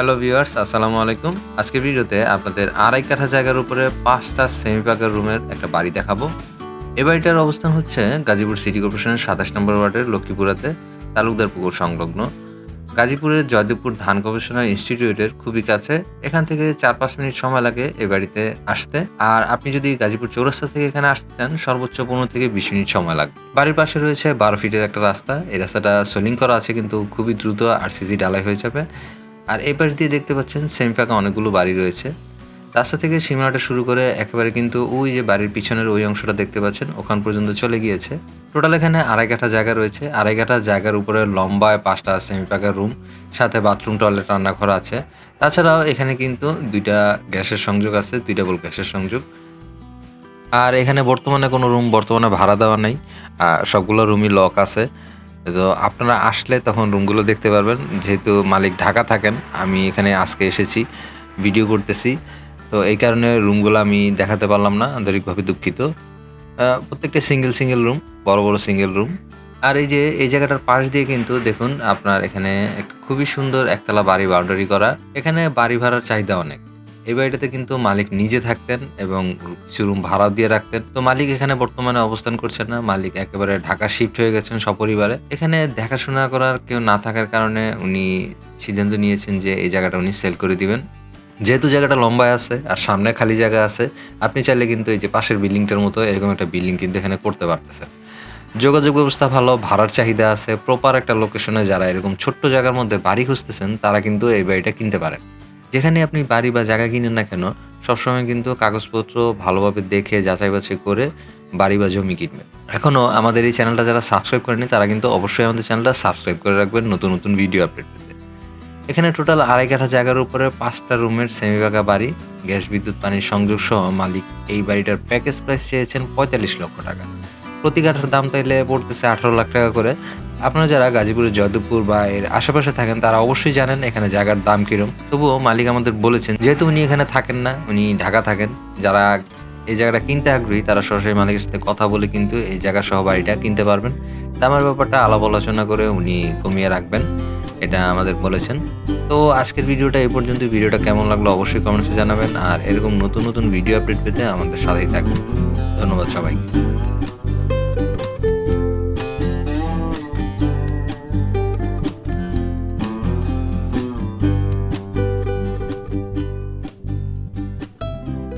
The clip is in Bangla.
হ্যালো ভিউয়ার্স আসসালামু আলাইকুম। আজকের ভিডিওতে আপনাদের আড়াই কাঠা জায়গার উপরে পাঁচটা সেমি পাকার রুমের একটা বাড়ি দেখাবো। এ বাড়িটার অবস্থান হচ্ছে গাজীপুর সিটি কর্পোরেশনের সাতাশ নম্বর ওয়ার্ডের লক্ষ্মীপুরাতে, তালুকদার পুকুর সংলগ্ন। গাজীপুরের জয়দেবপুর ধান গবেষণা ইনস্টিটিউটের খুবই কাছে। এখান থেকে চার পাঁচ মিনিট সময় লাগে এ বাড়িতে আসতে। আর আপনি যদি গাজীপুর চৌরাস্তা থেকে এখানে আসতে চান, সর্বোচ্চ পনেরো থেকে বিশ মিনিট সময় লাগবে। বাড়ির পাশে রয়েছে বারো ফিটের একটা রাস্তা। এই রাস্তাটা সোলিং করা আছে কিন্তু খুবই দ্রুত আর আরসিসি ডালাই হয়ে যাবে। আর এই পাশ দিয়ে দেখতে পাচ্ছেন সেমি ফাঁকা অনেকগুলো বাড়ি রয়েছে। রাস্তা থেকে সীমানাটা শুরু করে একেবারে কিন্তু ওই যে বাড়ির পিছনের ওই অংশটা দেখতে পাচ্ছেন, ওখান পর্যন্ত চলে গিয়েছে। টোটাল এখানে আড়াই কাঠা জায়গা রয়েছে। আড়াই কাঠা জায়গার উপরে লম্বায় পাঁচটা সেমি পাকা রুম সাথে বাথরুম টয়লেট রান্নাঘর আছে। তাছাড়াও এখানে কিন্তু দুইটা গ্যাসের সংযোগ আছে দুইটা বল গ্যাসের সংযোগ। আর এখানে বর্তমানে কোনো রুম বর্তমানে ভাড়া দেওয়া নেই। আর সবগুলো রুমই লক আছে। তো আপনারা আসলে তখন রুমগুলো দেখতে পারবেন। যেহেতু মালিক ঢাকা থাকেন, আমি এখানে আজকে এসেছি ভিডিও করতেছি। তো এই কারণে রুমগুলো আমি দেখাতে পারলাম না, আন্তরিকভাবে দুঃখিত। প্রত্যেকটা সিঙ্গেল সিঙ্গেল রুম বড় বড় সিঙ্গেল রুম আর এই যে, এই জায়গাটার পাশ দিয়ে কিন্তু দেখুন, আপনার এখানে খুবই সুন্দর একতলা বাড়ি বাউন্ডারি করা। এখানে বাড়ি ভাড়ার চাহিদা অনেক। এই বাড়িটাতে কিন্তু মালিক নিজে থাকতেন এবং কিছু ভাড়া দিয়ে রাখতেন। তো মালিক এখানে বর্তমানে অবস্থান করছেন না। মালিক একেবারে ঢাকা শিফট হয়ে গেছেন সপরিবারে। এখানে দেখাশোনা করার কেউ না থাকার কারণে উনি সিদ্ধান্ত নিয়েছেন যে এই জায়গাটা উনি সেল করে দিবেন। যেহেতু জায়গাটা লম্বায় আছে আর সামনে খালি জায়গা আছে, আপনি চাইলে কিন্তু এই যে পাশের বিল্ডিংটার মতো এরকম একটা বিল্ডিং কিন্তু এখানে করতে পারতেছেন। যোগাযোগ ব্যবস্থা ভালো, ভাড়ার চাহিদা আছে প্রপার একটা লোকেশনে যারা এরকম ছোট্ট জায়গার মধ্যে বাড়ি খুঁজতেছেন, তারা কিন্তু এই বাড়িটা কিনতে পারেন। যেখানে আপনি বাড়ি বা জায়গা কিনেন না কেন, সবসময় কিন্তু কাগজপত্র ভালোভাবে দেখে, যাচাই বাছাই করে বাড়ি বা জমি কিনবেন। এখনও আমাদের এই চ্যানেলটা যারা সাবস্ক্রাইব করেনি, তারা কিন্তু অবশ্যই আমাদের চ্যানেলটা সাবস্ক্রাইব করে রাখবেন, নতুন নতুন ভিডিও আপডেট পেতে। এখানে টোটাল আড়াই কাঠা জায়গার উপরে পাঁচটা রুমের সেমিবাগা বাড়ি, গ্যাস, বিদ্যুৎ, পানির সংযোগ সহ মালিক এই বাড়িটার প্যাকেজ প্রাইস চেয়েছেন পঁয়তাল্লিশ লক্ষ টাকা। প্রতি কাঠার দাম তাইলে পড়তেছে আঠারো লাখ টাকা করে। আপনারা যারা গাজীপুরের জয়দেবপুর বা এর আশেপাশে থাকেন, তারা অবশ্যই জানেন এখানে জায়গার দাম কিরম। তবুও মালিক আমাদের বলেছেন, যেহেতু উনি এখানে থাকেন না, উনি ঢাকা থাকেন, যারা এই জায়গাটা কিনতে আগ্রহী, তারা সরাসরি মালিকের সাথে কথা বলে কিন্তু এই জায়গা সহ বাড়িটা কিনতে পারবেন। দামের ব্যাপারটা আলাপ আলোচনা করে উনি কমিয়ে রাখবেন, এটা আমাদের বলেছেন। তো আজকের ভিডিওটা এই পর্যন্ত। ভিডিওটা কেমন লাগল অবশ্যই কমেন্টসে জানাবেন। আর এরকম নতুন নতুন ভিডিও আপডেট পেতে আমাদের সাথেই থাকবেন ধন্যবাদ সবাইকে।